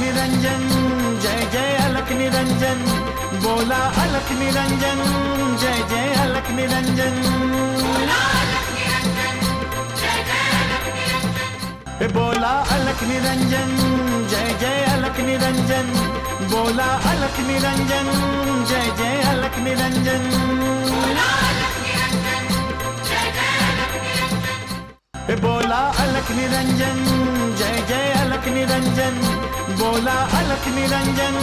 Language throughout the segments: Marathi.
निरंजन जय बोला अलख निरंजन जय जय अलख निरंजन बोला अलख निरंजन जय जय अलख निरंजन बोला अलख निरंजन जय जय अलख निरंजन बोला अलख निरंजन जय जय अलख निरंजन बोला अलख निरंजन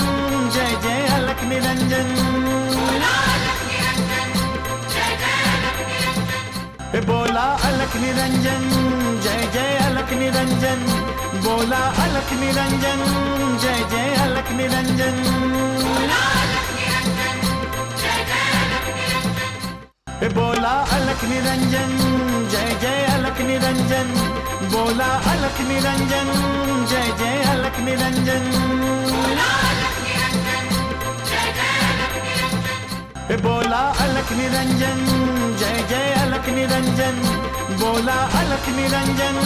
जय जय अलख निरंजन। हे बोला अलख निरंजन जय जय अलख निरंजन। बोला अलख निरंजन जय जय अलख निरंजन। बोला अलख निरंजन जय जय अलख निरंजन। बोला अलख निरंजन जय जय अलख निरंजन बोला अलख निरंजन जय जय अलख निरंजन बोला अलख निरंजन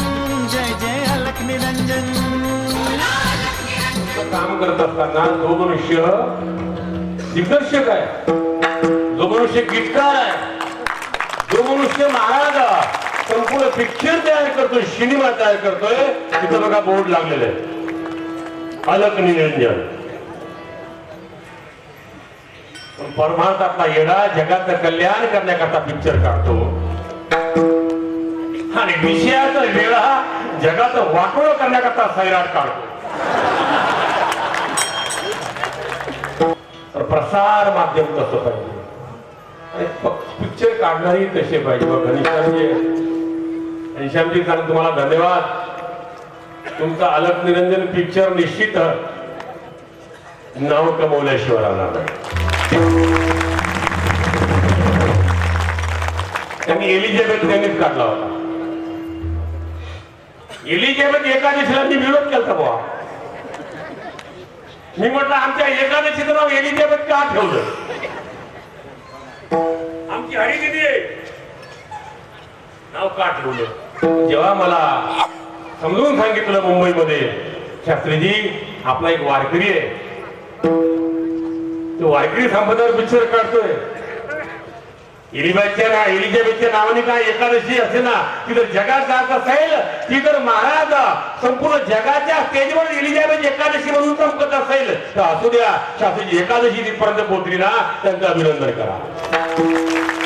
जय जय अलख निरंजन काम करत असताना जो मनुष्य दिग्दर्शक आहे जो मनुष्य गीतकार आहे जो मनुष्य महाराज आहे, संपूर्ण पिक्चर तयार करतोय सिनेमा तयार करतोय. तिथं बघा बोर्ड लागलेलं आहे. अलक निरंजन. पण परमार्थातला येडा जगाचं कल्याण करण्याकरता पिक्चर काढतो. आणि विषयाचा वेळा जगाचं वाटोळ करण्याकरता सैराट काढतो. तर प्रसार माध्यम तसं पाहिजे. पिक्चर काढणारी तसे पाहिजे. बघ घनश्यामजी कारण तुम्हाला धन्यवाद. तुमचा अलग निरंजन पिक्चर निश्चित नाव कमवल्याशिवाय राहणार त्यांनी एलिझाबेथ त्यांनीच काढला होता. एलिझाबेथ एकादशीला मी विरोध केला बुवा. मी म्हटलं आमच्या एकादशीचं नाव एलिझाबेथ का ठेवलं? आमची हरी आहे. नाव का ठेवलं? जेव्हा मला समजून सांगितलं मुंबईमध्ये शास्त्रीजी आपला एक वारकरी आहे. तो वारकरी संपदावर पिक्चर काढतोय. इलिबाईच्या ना एलिझाबेथच्या नावाने काय एकादशी असे ना ती जर जगात जात असेल. ती जर महाराज संपूर्ण जगाच्या स्टेजवर एलिझाबेथ एकादशी म्हणून चमकत असेल. तर असू द्या शास्त्रीजी एकादशी तिथपर्यंत पोहोचली ना त्यांचं अभिनंदन करा.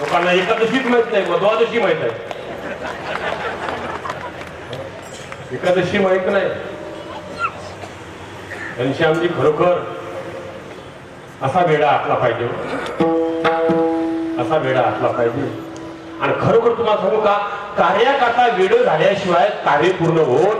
लोकांना एकादशीच माहीत नाही मग द्वादशी माहीत आहे. एकादशी माहीत नाही. घनश्यामजी खरोखर असा वेडा असला पाहिजे हो. असा वेडा असला पाहिजे. आणि खरोखर तुम्हाला सांगू का कार्याकरता वेळ झाल्याशिवाय कार्य पूर्ण होत